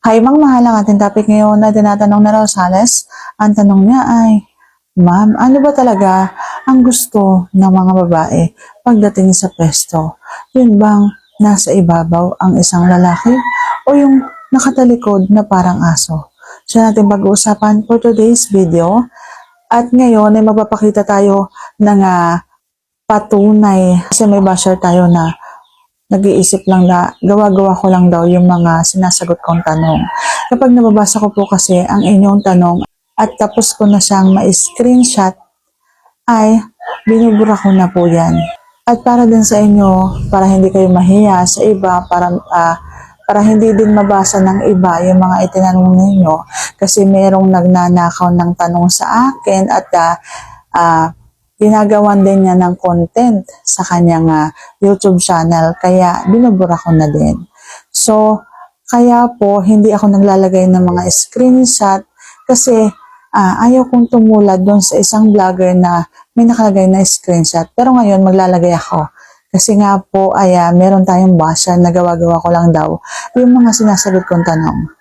Hi, mga mahal ang ating topic ngayon na tinatanong na Rosales. Ang tanong niya ay, Ma'am, ano ba talaga ang gusto ng mga babae pagdating sa pwesto? Yun bang nasa ibabaw ang isang lalaki o yung nakatalikod na parang aso? So natin pag-uusapan for today's video. At ngayon ay magpapakita tayo ng ah, patunay kasi may basher tayo na nag-iisip lang na gawa-gawa ko lang daw yung mga sinasagot kong tanong. Kapag nababasa ko po kasi ang inyong tanong at tapos ko na siyang ma-screenshot, ay binubura ko na po yan. At para din sa inyo, para hindi kayo mahiya sa iba, para, ah, para hindi din mabasa ng iba yung mga itinanong ninyo, kasi merong nagnanakaw ng tanong sa akin at ah, ah, ginagawan din niya ng content sa kanyang ah, YouTube channel kaya binubura ko na din. So, kaya po hindi ako naglalagay ng mga screenshot kasi ah, ayaw kong tumulad doon sa isang vlogger na may nakalagay na screenshot. Pero ngayon maglalagay ako. Kasi nga po ay ah, meron tayong basher na gawa-gawa ko lang daw yung mga sinasagot kong tanong.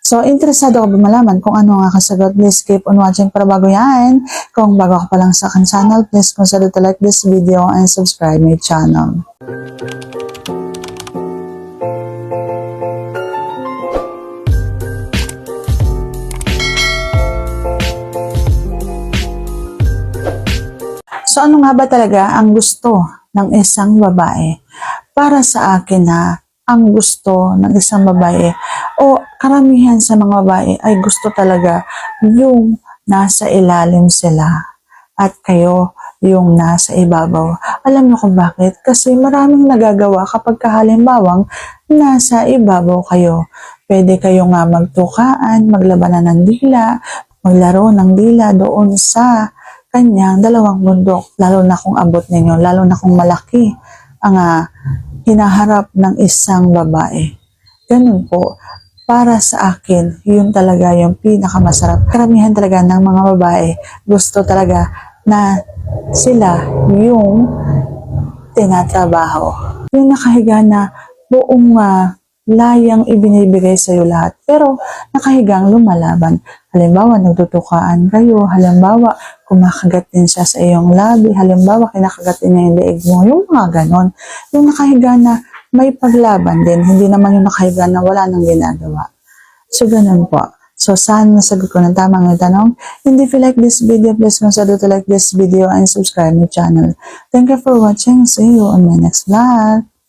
So, interesado ka ba malaman kung ano ang aking sagot? Please keep on watching para bago yan. Kung bago ka pa lang sa akin channel, please consider to like this video and subscribe my channel. So, ano nga ba talaga ang gusto ng isang babae? Para sa akin na ang gusto ng isang babae o karamihan sa mga babae ay gusto talaga yung nasa ilalim sila at kayo yung nasa ibabaw. Alam niyo kung bakit? Kasi maraming nagagawa kapag kahalimbawang nasa ibabaw kayo. Pwede kayo nga magtukaan, maglabanan ng dila, maglaro ng dila doon sa kanyang dalawang bundok, lalo na kung abot ninyo, lalo na kung malaki ang ah, hinaharap ng isang babae. Ganun po. Para sa akin, yun talaga yung pinakamasarap. Karamihan talaga ng mga babae gusto talaga na sila yung tinatrabaho. Yung nakahiga na buong ah, layang ibinibigay sa iyo lahat. Pero nakahigang lumalaban. Halimbawa, nagtutukaan kayo. Halimbawa, kumakagat din siya sa iyong labi. Halimbawa, kinakagat din niya yung leeg mo. Yung mga ganon. Yung nakahiga na may paglaban din. Hindi naman yung nakahiga na wala nang ginagawa. So, ganun po. So, saan nasagot ko ng tamang yung tanong? And if you like this video, please consider to like this video and subscribe my channel. Thank you for watching. See you on my next vlog.